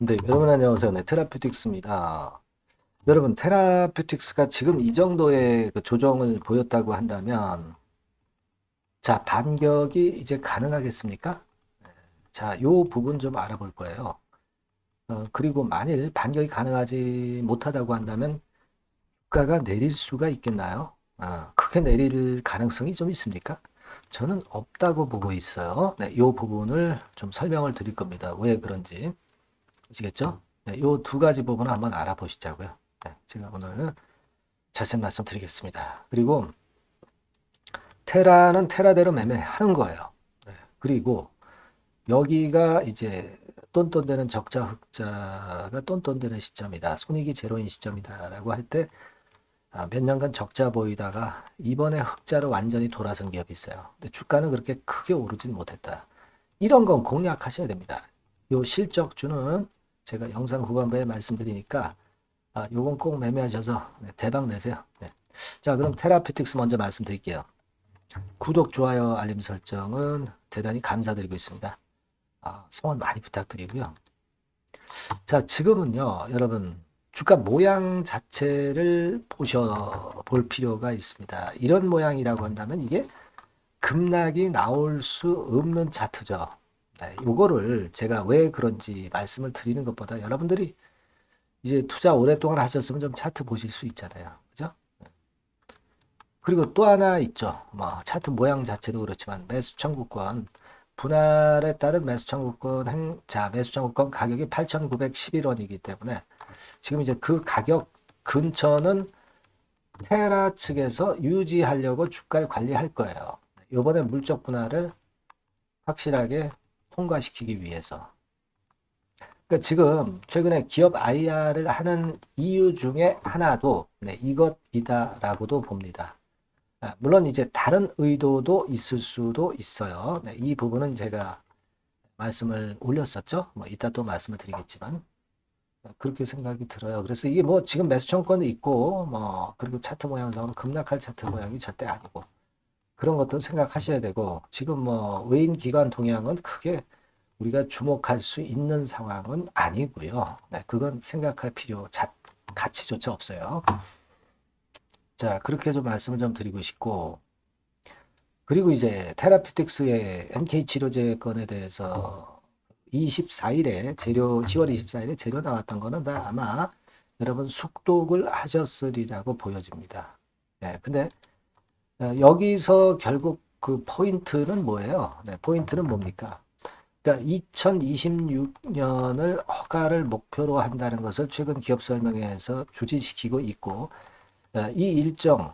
네, 여러분 안녕하세요. 네, 테라퓨틱스입니다. 여러분, 테라퓨틱스가 지금 이 정도의 그 조정을 보였다고 한다면, 자, 반격이 이제 가능하겠습니까? 네, 자, 요 부분 좀 알아볼 거예요. 어, 그리고 만일 반격이 가능하지 못하다고 한다면, 주가가 내릴 수가 있겠나요? 아, 크게 내릴 가능성이 좀 있습니까? 저는 없다고 보고 있어요. 네, 요 부분을 좀 설명을 드릴 겁니다. 왜 그런지. 아시겠죠? 네, 요두 가지 부분을 한번 알아보시자고요. 네, 제가 오늘 자세히 말씀드리겠습니다. 그리고 테라는 테라대로 매매하는 거예요. 네, 그리고 여기가 이제 똔똔되는 적자 흑자가 똔똔되는 시점이다. 손익이 제로인 시점이다 라고 할때 아, 몇 년간 적자 보이다가 이번에 흑자로 완전히 돌아선 기업이 있어요. 근데 주가는 그렇게 크게 오르진 못했다. 이런 건 공략하셔야 됩니다. 요 실적주는 제가 영상 후반부에 말씀드리니까 아, 요건 꼭 매매하셔서 네, 대박 내세요. 네. 자, 그럼 테라피틱스 먼저 말씀드릴게요. 구독, 좋아요, 알림 설정은 대단히 감사드리고 있습니다. 아, 성원 많이 부탁드리고요. 자, 지금은요, 여러분, 주가 모양 자체를 보셔 볼 필요가 있습니다. 이런 모양이라고 한다면 이게 급락이 나올 수 없는 차트죠. 네, 요거를 제가 왜 그런지 말씀을 드리는 것보다 여러분들이 이제 투자 오랫동안 하셨으면 좀 차트 보실 수 있잖아요. 그죠? 네. 그리고 또 하나 있죠. 뭐 차트 모양 자체도 그렇지만 매수 청구권 분할에 따른 매수 청구권 행, 자 매수 청구권 가격이 8,911원이기 때문에 지금 이제 그 가격 근처는 테라 측에서 유지하려고 주가를 관리할 거예요. 요번에 물적 분할을 확실하게 통과시키기 위해서. 그러니까 지금 최근에 기업 IR을 하는 이유 중에 하나도 네, 이것이다라고도 봅니다. 아, 물론 이제 다른 의도도 있을 수도 있어요. 네, 이 부분은 제가 말씀을 올렸었죠. 뭐 이따 또 말씀을 드리겠지만 그렇게 생각이 들어요. 그래서 이게 뭐 지금 매수 청권도 있고 뭐 그리고 차트 모양상으로 급락할 차트 모양이 절대 아니고 그런 것도 생각하셔야 되고 지금 뭐 외인 기관 동향은 크게 우리가 주목할 수 있는 상황은 아니고요. 네, 그건 생각할 필요 자, 가치조차 없어요. 자, 그렇게 좀 말씀을 좀 드리고 싶고 그리고 이제 테라피틱스의 NK 치료제 건에 대해서 24일에 재료 10월 24일에 재료 나왔던 거는 다 아마 여러분 숙독을 하셨으리라고 보여집니다. 네, 근데 어, 여기서 결국 그 포인트는 뭐예요? 네, 포인트는 뭡니까? 그러니까 2026년을 허가를 목표로 한다는 것을 최근 기업 설명회에서 주지시키고 있고 어, 이 일정은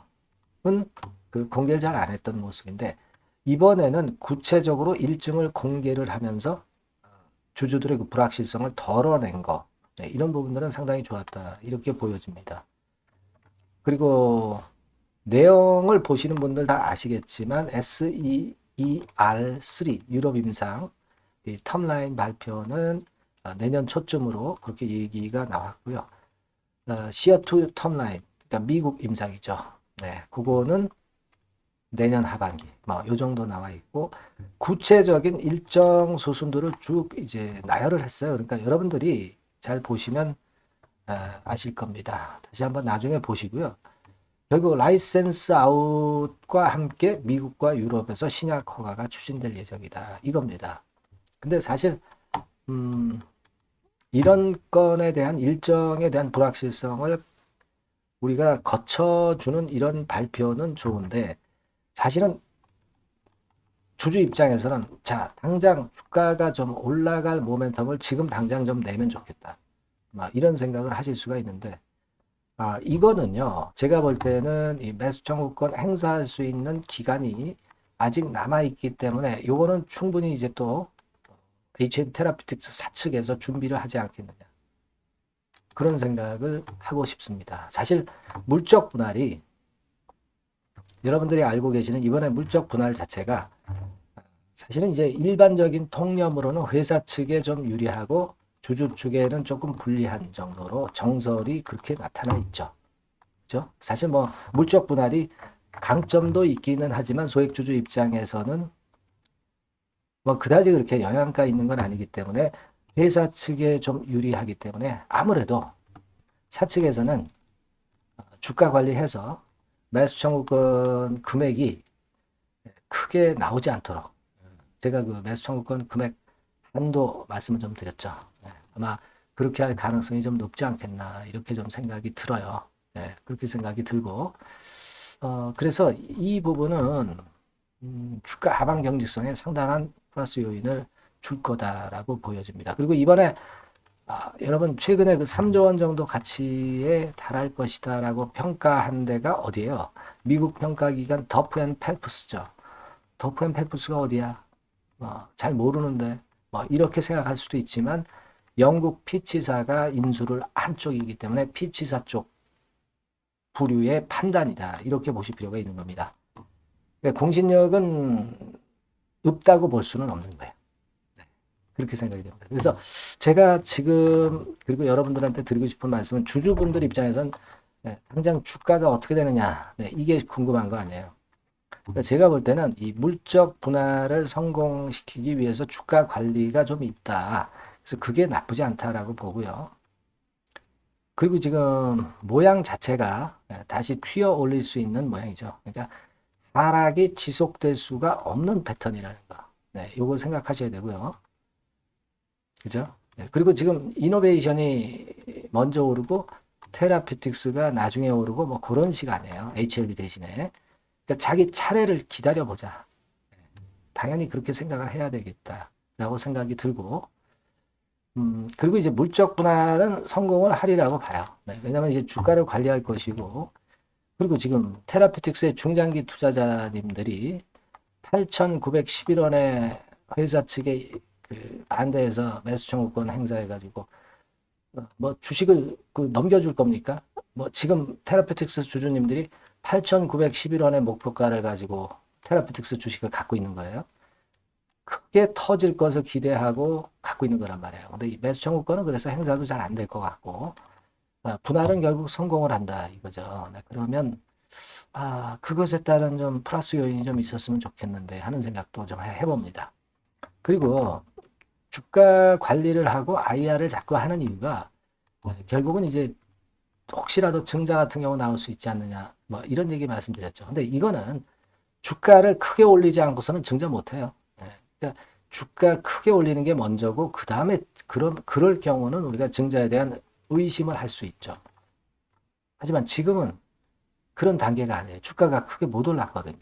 그 공개를 잘 안 했던 모습인데 이번에는 구체적으로 일정을 공개를 하면서 어, 주주들의 그 불확실성을 덜어낸 거 네, 이런 부분들은 상당히 좋았다 이렇게 보여집니다. 그리고 내용을 보시는 분들 다 아시겠지만 SEER3 유럽 임상 이 텀라인 발표는 어, 내년 초쯤으로 그렇게 얘기가 나왔고요. 시어2 텀라인 그러니까 미국 임상이죠. 네, 그거는 내년 하반기 뭐 요 정도 나와 있고 구체적인 일정 수순들을 쭉 이제 나열을 했어요. 그러니까 여러분들이 잘 보시면 아, 아실 겁니다. 다시 한번 나중에 보시고요. 결국 라이센스 아웃과 함께 미국과 유럽에서 신약 허가가 추진될 예정이다. 이겁니다. 근데 사실 음, 이런 건에 대한 일정에 대한 불확실성을 우리가 거쳐주는 이런 발표는 좋은데 사실은 주주 입장에서는 자 당장 주가가 좀 올라갈 모멘텀을 지금 당장 좀 내면 좋겠다. 막 이런 생각을 하실 수가 있는데 아 이거는요 제가 볼 때는 이 매수 청구권 행사할 수 있는 기간이 아직 남아 있기 때문에 요거는 충분히 이제 또 HM 테라피틱스 사측에서 준비를 하지 않겠느냐 그런 생각을 하고 싶습니다. 사실 물적 분할이 여러분들이 알고 계시는 이번에 물적 분할 자체가 사실은 이제 일반적인 통념으로는 회사 측에 좀 유리하고 주주 측에는 조금 불리한 정도로 정설이 그렇게 나타나 있죠. 그죠? 사실 뭐 물적 분할이 강점도 있기는 하지만 소액주주 입장에서는 뭐 그다지 그렇게 영향가 있는 건 아니기 때문에 회사 측에 좀 유리하기 때문에 아무래도 사측에서는 주가 관리해서 매수 청구권 금액이 크게 나오지 않도록 제가 그 매수 청구권 금액 한도 말씀을 좀 드렸죠. 예, 아마 그렇게 할 가능성이 좀 높지 않겠나 이렇게 좀 생각이 들어요. 예, 그렇게 생각이 들고 어, 그래서 이 부분은 음, 주가 하방 경직성에 상당한 플러스 요인을 줄 거다라고 보여집니다. 그리고 이번에 아, 여러분 최근에 그 3조 원 정도 가치에 달할 것이다라고 평가한 데가 어디예요? 미국 평가기관 더프앤 펠프스죠. 더프앤 펠프스가 어디야? 어, 잘 모르는데 뭐 이렇게 생각할 수도 있지만 영국 피치사가 인수를 한 쪽이기 때문에 피치사 쪽 부류의 판단이다 이렇게 보실 필요가 있는 겁니다. 그러니까 공신력은 없다고 볼 수는 없는 거예요. 네, 그렇게 생각이 됩니다. 그래서 제가 지금 그리고 여러분들한테 드리고 싶은 말씀은 주주분들 입장에선 네, 당장 주가가 어떻게 되느냐 네, 이게 궁금한 거 아니에요. 그러니까 제가 볼 때는 이 물적 분할을 성공시키기 위해서 주가 관리가 좀 있다. 그래서 그게 나쁘지 않다라고 보고요. 그리고 지금 모양 자체가 다시 튀어 올릴 수 있는 모양이죠. 그러니까 하락이 지속될 수가 없는 패턴이라는 거. 네, 요거 생각하셔야 되고요. 그죠? 네, 그리고 지금 이노베이션이 먼저 오르고 테라피틱스가 나중에 오르고 뭐 그런 시간이에요. HLB 대신에. 그러니까 자기 차례를 기다려보자. 당연히 그렇게 생각을 해야 되겠다라고 생각이 들고, 음, 그리고 이제 물적 분할은 성공을 하리라고 봐요. 네, 왜냐하면 이제 주가를 관리할 것이고, 그리고 지금 테라피틱스의 중장기 투자자님들이 8,911원에 회사 측에 그 반대해서 매수 청구권 행사해가지고, 어, 뭐 주식을 그 넘겨줄 겁니까? 뭐 지금 테라피틱스 주주님들이 8,911원의 목표가를 가지고 테라피틱스 주식을 갖고 있는 거예요. 크게 터질 것을 기대하고 갖고 있는 거란 말이에요. 근데 이 매수 청구권은 그래서 행사도 잘 안 될 것 같고 아, 분할은 결국 성공을 한다 이거죠. 네, 그러면 아 그것에 따른 좀 플러스 요인이 좀 있었으면 좋겠는데 하는 생각도 좀 해봅니다. 그리고 주가 관리를 하고 IR을 자꾸 하는 이유가 네, 결국은 이제 혹시라도 증자 같은 경우 나올 수 있지 않느냐 뭐 이런 얘기 말씀드렸죠. 근데 이거는 주가를 크게 올리지 않고서는 증자 못해요. 네. 그러니까 주가 크게 올리는 게 먼저고 그 다음에 그럴 경우는 우리가 증자에 대한 의심을 할 수 있죠. 하지만 지금은 그런 단계가 아니에요. 주가가 크게 못 올랐거든요.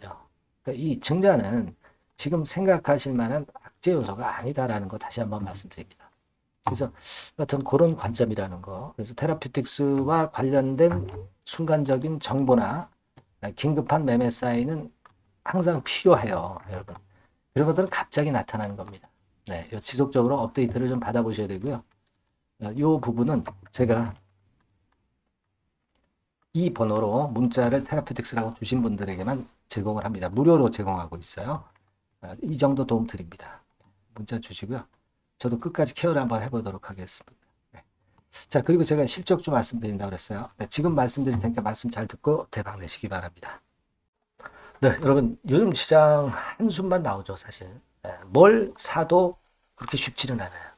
그러니까 이 증자는 지금 생각하실 만한 악재 요소가 아니다라는 거 다시 한번 말씀드립니다. 그래서 어떤 그런 관점이라는 거. 그래서 테라피틱스와 관련된 순간적인 정보나 긴급한 매매 사인은 항상 필요해요, 여러분. 이런 것들은 갑자기 나타나는 겁니다. 네, 지속적으로 업데이트를 좀 받아보셔야 되고요. 이 부분은 제가 이 번호로 문자를 테라피틱스라고 주신 분들에게만 제공을 합니다. 무료로 제공하고 있어요. 이 정도 도움 드립니다. 문자 주시고요. 저도 끝까지 케어를 한번 해보도록 하겠습니다. 네. 자, 그리고 제가 실적 좀 말씀드린다고 그랬어요. 네, 지금 말씀드릴 테니까 말씀 잘 듣고 대박 내시기 바랍니다. 네, 여러분, 요즘 시장 한숨만 나오죠, 사실. 네, 뭘 사도 그렇게 쉽지는 않아요.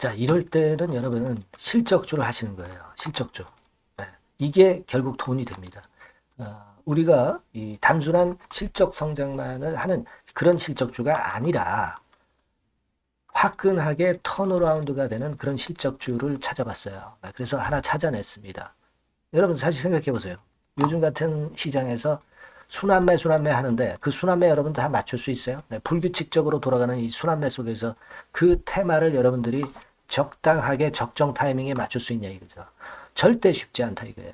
자, 이럴 때는 여러분은 실적주를 하시는 거예요. 실적주. 네, 이게 결국 돈이 됩니다. 어, 우리가 이 단순한 실적 성장만을 하는 그런 실적주가 아니라 화끈하게 턴어라운드가 되는 그런 실적주를 찾아봤어요. 네, 그래서 하나 찾아냈습니다. 여러분 사실 생각해 보세요. 요즘 같은 시장에서 순환매 순환매 하는데 그 순환매 여러분 다 맞출 수 있어요? 네, 불규칙적으로 돌아가는 이 순환매 속에서 그 테마를 여러분들이 적당하게 적정 타이밍에 맞출 수 있냐 이거죠. 절대 쉽지 않다 이거예요.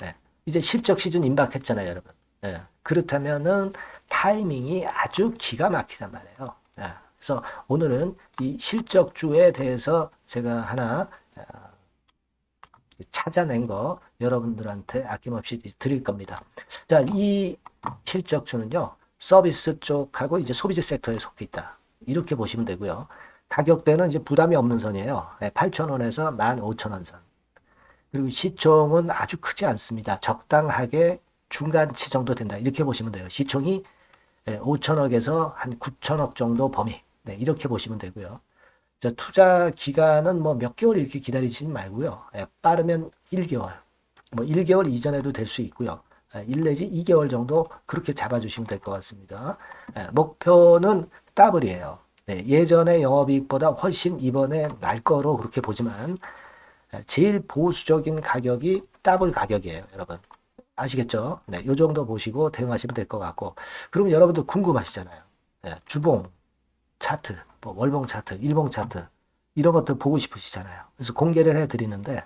네. 이제 실적 시즌 임박했잖아요, 여러분. 네. 그렇다면은 타이밍이 아주 기가 막히단 말이에요. 네. 그래서 오늘은 이 실적주에 대해서 제가 하나 어, 찾아낸 거 여러분들한테 아낌없이 드릴 겁니다. 자, 이 실적주는요, 서비스 쪽하고 이제 소비재 섹터에 속해 있다. 이렇게 보시면 되고요. 가격대는 이제 부담이 없는 선이에요. 8,000원에서 15,000원 선. 그리고 시총은 아주 크지 않습니다. 적당하게 중간치 정도 된다. 이렇게 보시면 돼요. 시총이 5천억에서 한 9천억 정도 범위. 네, 이렇게 보시면 되고요. 자, 투자 기간은 뭐 몇 개월 이렇게 기다리지 말고요. 예, 빠르면 1개월, 뭐 1개월 이전에도 될 수 있고요. 예, 1 내지 2개월 정도 그렇게 잡아주시면 될 것 같습니다. 예, 목표는 더블이에요. 네, 예전의 영업이익보다 훨씬 이번에 날 거로 그렇게 보지만 예, 제일 보수적인 가격이 더블 가격이에요, 여러분. 아시겠죠? 네, 요 정도 보시고 대응하시면 될 것 같고. 그러면 여러분들 궁금하시잖아요. 예, 주봉, 차트, 뭐 월봉 차트, 일봉 차트 이런 것들 보고 싶으시잖아요. 그래서 공개를 해 드리는데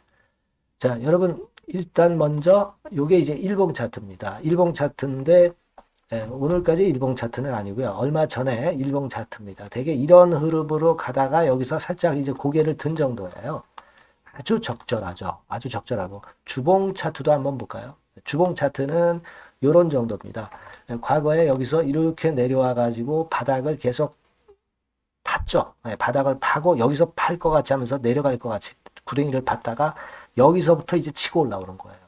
자, 여러분 일단 먼저 요게 이제 일봉 차트입니다. 일봉 차트인데 예, 오늘까지 일봉 차트는 아니고요. 얼마 전에 일봉 차트입니다. 되게 이런 흐름으로 가다가 여기서 살짝 이제 고개를 든 정도예요. 아주 적절하죠. 아주 적절하고 주봉 차트도 한번 볼까요? 주봉 차트는 이런 정도입니다. 예, 과거에 여기서 이렇게 내려와 가지고 바닥을 계속 팠죠. 예, 바닥을 파고 여기서 팔 것 같이 하면서 내려갈 것 같이 구덩이를 팠다가 여기서부터 이제 치고 올라오는 거예요.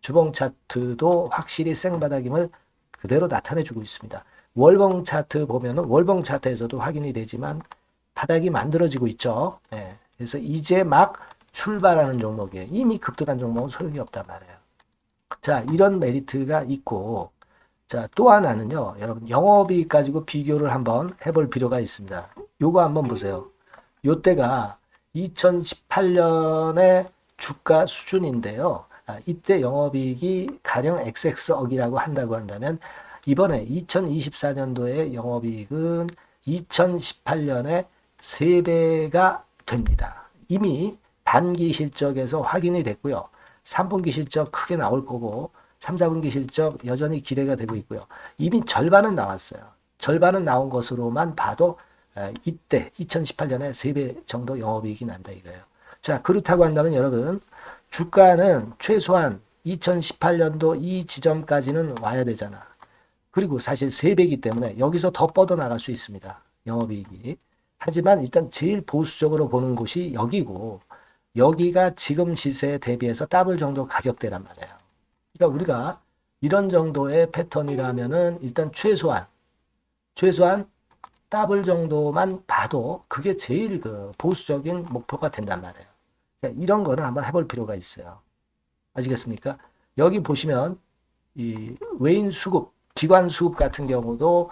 주봉 차트도 확실히 생바닥임을 그대로 나타내주고 있습니다. 월봉 차트 보면 은 월봉 차트에서도 확인이 되지만 바닥이 만들어지고 있죠. 예, 그래서 이제 막 출발하는 종목이에요. 이미 급등한 종목은 소용이 없단 말이에요. 자, 이런 메리트가 있고, 자, 또 하나는요, 여러분, 영업이익 가지고 비교를 한번 해볼 필요가 있습니다. 요거 한번 보세요. 요때가 2018년의 주가 수준인데요. 아, 이때 영업이익이 가령 XX억이라고 한다고 한다면, 이번에 2024년도의 영업이익은 2018년에 3배가 됩니다. 이미 단기 실적에서 확인이 됐고요. 3분기 실적 크게 나올 거고 3, 4분기 실적 여전히 기대가 되고 있고요. 이미 절반은 나왔어요. 절반은 나온 것으로만 봐도 에, 이때 2018년에 3배 정도 영업이익이 난다 이거예요. 자 그렇다고 한다면 여러분 주가는 최소한 2018년도 이 지점까지는 와야 되잖아. 그리고 사실 3배이기 때문에 여기서 더 뻗어나갈 수 있습니다. 영업이익이. 하지만 일단 제일 보수적으로 보는 곳이 여기고 여기가 지금 시세에 대비해서 더블 정도 가격대란 말이에요. 그러니까 우리가 이런 정도의 패턴이라면은 일단 최소한 최소한 더블 정도만 봐도 그게 제일 그 보수적인 목표가 된단 말이에요. 그러니까 이런 거는 한번 해볼 필요가 있어요. 아시겠습니까? 여기 보시면 이 외인 수급, 기관 수급 같은 경우도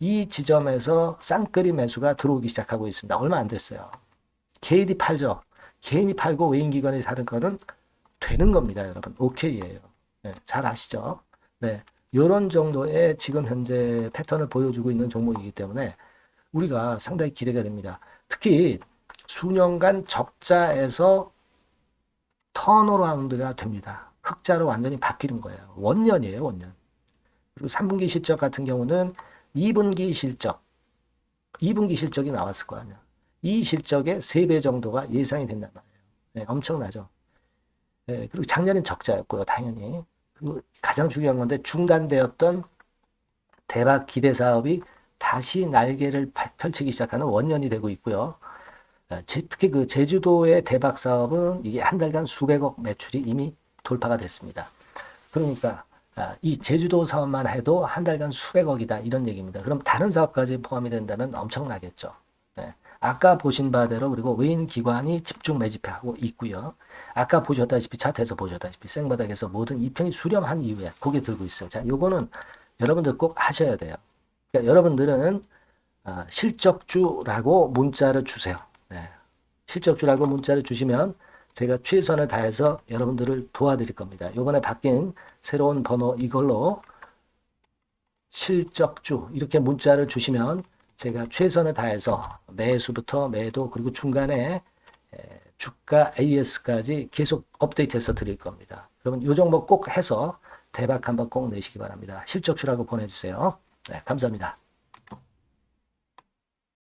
이 지점에서 쌍끌이 매수가 들어오기 시작하고 있습니다. 얼마 안 됐어요. 개인이 팔죠. 개인이 팔고 외인 기관이 사는 거는 되는 겁니다, 여러분. 오케이예요. 네, 잘 아시죠? 네, 이런 정도의 지금 현재 패턴을 보여주고 있는 종목이기 때문에 우리가 상당히 기대가 됩니다. 특히 수년간 적자에서 턴어라운드가 됩니다. 흑자로 완전히 바뀌는 거예요. 원년이에요, 원년. 그리고 3분기 실적 같은 경우는 2분기 실적, 2분기 실적이 나왔을 거 아니야. 이 실적의 3배 정도가 예상이 된단 말이에요. 네, 엄청나죠. 네, 그리고 작년엔 적자였고요, 당연히. 그리고 가장 중요한 건데 중단되었던 대박 기대 사업이 다시 날개를 펼치기 시작하는 원년이 되고 있고요. 아, 특히 그 제주도의 대박 사업은 이게 한 달간 수백억 매출이 이미 돌파가 됐습니다. 그러니까 아, 이 제주도 사업만 해도 한 달간 수백억이다 이런 얘기입니다. 그럼 다른 사업까지 포함이 된다면 엄청나겠죠. 네. 아까 보신 바대로 그리고 외인 기관이 집중 매집하고 있고요. 아까 보셨다시피 차트에서 보셨다시피 생바닥에서 모든 이평이 수렴한 이후에 고개 들고 있어요. 자, 요거는 여러분들 꼭 하셔야 돼요. 그러니까 여러분들은 어, 실적주라고 문자를 주세요. 네. 실적주라고 문자를 주시면 제가 최선을 다해서 여러분들을 도와드릴 겁니다. 요번에 바뀐 새로운 번호 이걸로 실적주 이렇게 문자를 주시면 제가 최선을 다해서 매수부터 매도 그리고 중간에 주가 AS까지 계속 업데이트해서 드릴 겁니다. 여러분 요 종목 꼭 해서 대박 한번 꼭 내시기 바랍니다. 실적주라고 보내주세요. 네, 감사합니다.